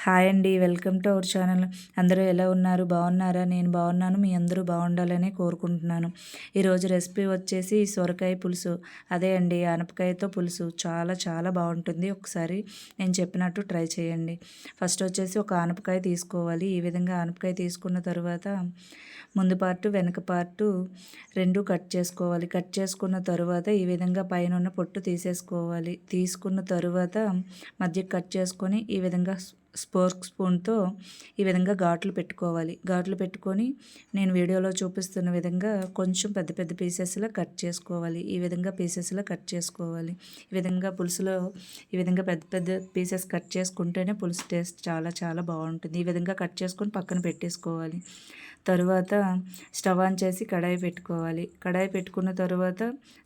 Hi అండి welcome to our channel. అందరూ ఎలా ఉన్నారు? బాగున్నారా? నేను బాగున్నాను. మీ అందరూ బాగుండాలని కోరుకుంటున్నాను. ఈరోజు రెసిపీ వచ్చేసి సొరకాయ పులుసు. అదే అండి ఆనపకాయతో పులుసు. చాలా చాలా బాగుంటుంది. ఒకసారి నేను చెప్పినట్టు ట్రై చేయండి. ఫస్ట్ వచ్చేసి ఒక ఆనపకాయ తీసుకోవాలి. ఈ విధంగా ఆనపకాయ తీసుకున్న తర్వాత ముందు పార్టు వెనక పార్టు రెండు కట్ చేసుకోవాలి. కట్ చేసుకున్న తరువాత ఈ విధంగా పైన ఉన్న పొట్టు తీసేసుకోవాలి. తీసుకున్న తరువాత మధ్య కట్ చేసుకొని ఈ విధంగా స్పోర్క్ స్పూన్తో ఈ విధంగా ఘాట్లు పెట్టుకోవాలి. ఘాట్లు పెట్టుకొని నేను వీడియోలో చూపిస్తున్న విధంగా కొంచెం పెద్ద పెద్ద పీసెస్లో కట్ చేసుకోవాలి. ఈ విధంగా పీసెస్లో కట్ చేసుకోవాలి. ఈ విధంగా పులుసులో ఈ విధంగా పెద్ద పెద్ద పీసెస్ కట్ చేసుకుంటేనే పులుసు టేస్ట్ చాలా చాలా బాగుంటుంది. ఈ విధంగా కట్ చేసుకొని పక్కన పెట్టేసుకోవాలి. తరువాత స్టవ్ ఆన్ చేసి కడాయి పెట్టుకోవాలి. కడాయి పెట్టుకున్న తర్వాత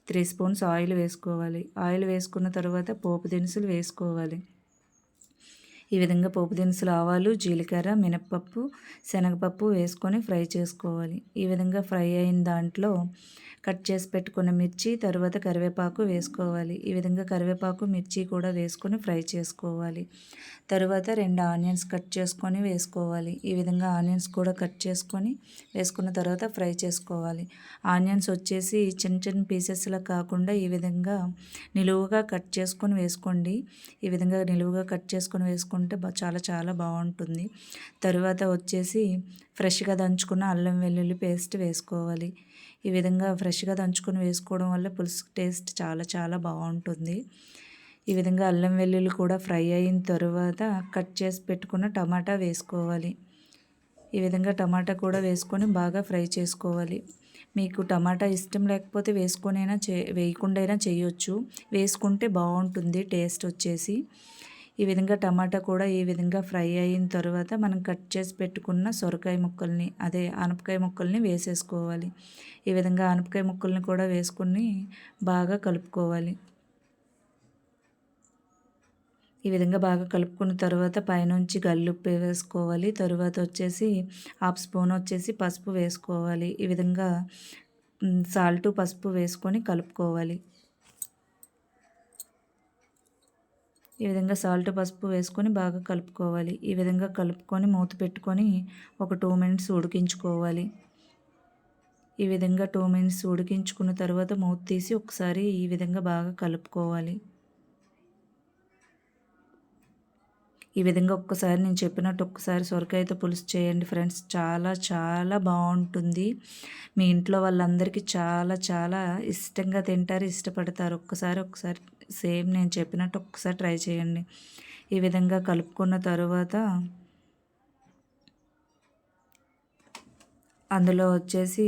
త్రీ స్పూన్స్ ఆయిల్ వేసుకోవాలి. ఆయిల్ వేసుకున్న తర్వాత పోపు దినుసులు వేసుకోవాలి. ఈ విధంగా పోపు దినుసులు ఆవాలు జీలకర్ర మినప్పప్పు శనగపప్పు వేసుకొని ఫ్రై చేసుకోవాలి. ఈ విధంగా ఫ్రై అయిన దాంట్లో కట్ చేసి పెట్టుకున్న మిర్చి తర్వాత కరివేపాకు వేసుకోవాలి. ఈ విధంగా కరివేపాకు మిర్చి కూడా వేసుకొని ఫ్రై చేసుకోవాలి. తర్వాత రెండు ఆనియన్స్ కట్ చేసుకొని వేసుకోవాలి. ఈ విధంగా ఆనియన్స్ కూడా కట్ చేసుకొని వేసుకున్న తర్వాత ఫ్రై చేసుకోవాలి. ఆనియన్స్ వచ్చేసి చిన్న చిన్న పీసెస్లా కాకుండా ఈ విధంగా నిలువుగా కట్ చేసుకొని వేసుకోండి. ఈ విధంగా నిలువుగా కట్ చేసుకొని వేసుకుంటే చాలా చాలా బాగుంటుంది. తరువాత వచ్చేసి ఫ్రెష్గా దంచుకున్న అల్లం వెల్లుల్లి పేస్ట్ వేసుకోవాలి. ఈ విధంగా ఫ్రెష్గా దంచుకొని వేసుకోవడం వల్ల పులుసు టేస్ట్ చాలా చాలా బాగుంటుంది. ఈ విధంగా అల్లం వెల్లుల్లి కూడా ఫ్రై అయిన తర్వాత కట్ చేసి పెట్టుకున్న టమాటా వేసుకోవాలి. ఈ విధంగా టమాటా కూడా వేసుకొని బాగా ఫ్రై చేసుకోవాలి. మీకు టమాటా ఇష్టం లేకపోతే వేసుకొనైనా చే వేయకుండా అయినా చేయొచ్చు. వేసుకుంటే బాగుంటుంది టేస్ట్ వచ్చేసి. ఈ విధంగా టమాటా కూడా ఈ విధంగా ఫ్రై అయిన తర్వాత మనం కట్ చేసి పెట్టుకున్న సొరకాయ ముక్కల్ని అదే ఆనపకాయ ముక్కల్ని వేసేసుకోవాలి. ఈ విధంగా ఆనపకాయ ముక్కల్ని కూడా వేసుకుని బాగా కలుపుకోవాలి. ఈ విధంగా బాగా కలుపుకున్న తర్వాత పైనుంచి గల్లుప్పు వేసుకోవాలి. తర్వాత వచ్చేసి హాఫ్ స్పూన్ వచ్చేసి పసుపు వేసుకోవాలి. ఈ విధంగా సాల్ట్ పసుపు వేసుకొని కలుపుకోవాలి. ఈ విధంగా సాల్ట్ పసుపు వేసుకొని బాగా కలుపుకోవాలి. ఈ విధంగా కలుపుకొని మూత పెట్టుకొని ఒక టూ మినిట్స్ ఉడికించుకోవాలి. ఈ విధంగా టూ మినిట్స్ ఉడికించుకున్న తర్వాత మూత తీసి ఒకసారి ఈ విధంగా బాగా కలుపుకోవాలి. ఈ విధంగా ఒక్కసారి నేను చెప్పినట్టు ఒక్కసారి సొరకాయతో పులుసు చేయండి ఫ్రెండ్స్. చాలా చాలా బాగుంటుంది. మీ ఇంట్లో వాళ్ళందరికీ చాలా చాలా ఇష్టంగా తింటారు ఇష్టపడతారు. ఒక్కసారి ఒకసారి సేమ్ నేను చెప్పినట్టు ఒక్కసారి ట్రై చేయండి. ఈ విధంగా కలుపుకున్న తరువాత అందులో వచ్చేసి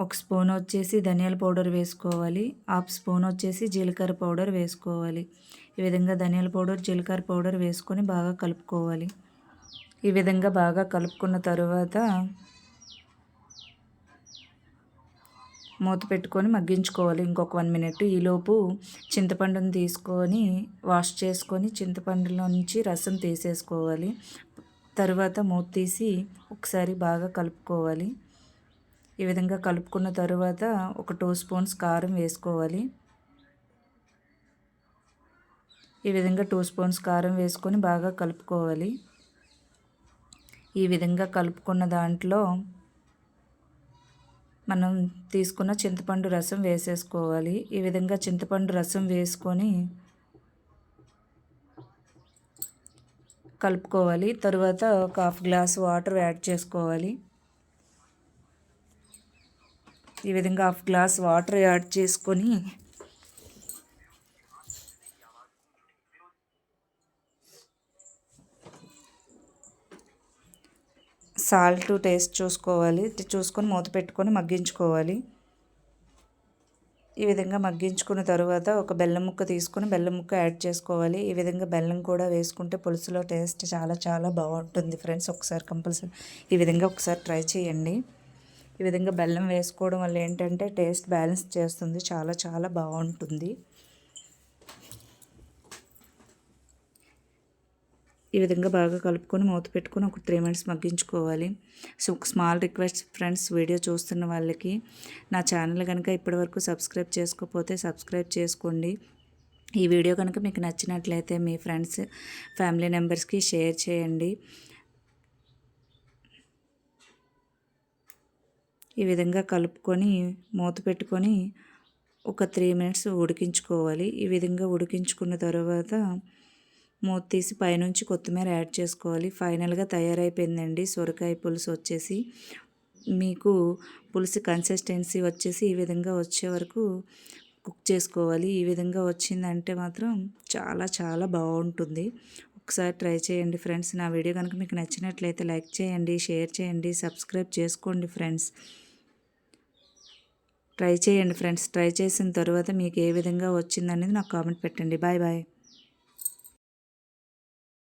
ఒక స్పూన్ వచ్చేసి ధనియాల పౌడర్ వేసుకోవాలి హాఫ్ స్పూన్ వచ్చేసి జీలకర్ర పౌడర్ వేసుకోవాలి. ఈ విధంగా ధనియాల పౌడర్ జీలకర్ర పౌడర్ వేసుకొని బాగా కలుపుకోవాలి. ఈ విధంగా బాగా కలుపుకున్న తరువాత మూత పెట్టుకొని మగ్గించుకోవాలి ఇంకొక వన్ మినిట్. ఈలోపు చింతపండును తీసుకొని వాష్ చేసుకొని చింతపండులో నుంచి రసం తీసేసుకోవాలి. తరువాత మూత తీసి ఒకసారి బాగా కలుపుకోవాలి. ఈ విధంగా కలుపుకున్న తరువాత ఒక టూ స్పూన్స్ కారం వేసుకోవాలి. ఈ విధంగా టూ స్పూన్స్ కారం వేసుకొని బాగా కలుపుకోవాలి. ఈ విధంగా కలుపుకున్న దాంట్లో మనం తీసుకున్న చింతపండు రసం వేసేసుకోవాలి. ఈ విధంగా చింతపండు రసం వేసుకొని కలుపుకోవాలి. తరువాత ఒక హాఫ్ గ్లాస్ వాటర్ యాడ్ చేసుకోవాలి. ఈ విధంగా హాఫ్ గ్లాస్ వాటర్ యాడ్ చేసుకొని సాల్ట్ టేస్ట్ చూసుకోవాలి. చూసుకొని మూత పెట్టుకొని మగ్గించుకోవాలి. ఈ విధంగా మగ్గించుకున్న తర్వాత ఒక బెల్లం ముక్క తీసుకొని బెల్లం ముక్క యాడ్ చేసుకోవాలి. ఈ విధంగా బెల్లం కూడా వేసుకుంటే పులుసులో టేస్ట్ చాలా చాలా బాగుంటుంది. ఫ్రెండ్స్ ఒకసారి కంపల్సరీ ఈ విధంగా ఒకసారి ట్రై చేయండి. ఈ విధంగా బెల్లం వేసుకోవడం వల్ల ఏంటంటే టేస్ట్ బ్యాలెన్స్ చేస్తుంది చాలా చాలా బాగుంటుంది. ఈ విధంగా బాగా కలుపుకొని మూత పెట్టుకొని ఒక త్రీ మినిట్స్ మగ్గించుకోవాలి. సో ఒక స్మాల్ రిక్వెస్ట్ ఫ్రెండ్స్ వీడియో చూస్తున్న వాళ్ళకి నా ఛానల్ కనుక ఇప్పటివరకు సబ్స్క్రైబ్ చేసుకోకపోతే సబ్స్క్రైబ్ చేసుకోండి. ఈ వీడియో కనుక మీకు నచ్చినట్లయితే మీ ఫ్రెండ్స్ ఫ్యామిలీ మెంబర్స్కి షేర్ చేయండి. ఈ విధంగా కలుపుకొని మూత పెట్టుకొని ఒక త్రీ మినిట్స్ ఉడికించుకోవాలి. ఈ విధంగా ఉడికించుకున్న తర్వాత మూత తీసి పైనుంచి కొత్తిమీర యాడ్ చేసుకోవాలి. ఫైనల్గా తయారైపోయిందండి. సొరకాయ పులుసు వచ్చేసి. మీకు పులుసు కన్సిస్టెన్సీ వచ్చేసి ఈ విధంగా వచ్చే వరకు కుక్ చేసుకోవాలి. ఈ విధంగా వచ్చిందంటే మాత్రం చాలా చాలా బాగుంటుంది. ఒకసారి ట్రై చేయండి ఫ్రెండ్స్. నా వీడియో కనుక మీకు నచ్చినట్లయితే లైక్ చేయండి షేర్ చేయండి సబ్స్క్రైబ్ చేసుకోండి ఫ్రెండ్స్. ట్రై చేయండి ఫ్రెండ్స్. ట్రై చేసిన తర్వాత మీకు ఏ విధంగా వచ్చిందనేది నాకు కామెంట్ పెట్టండి. Bye bye.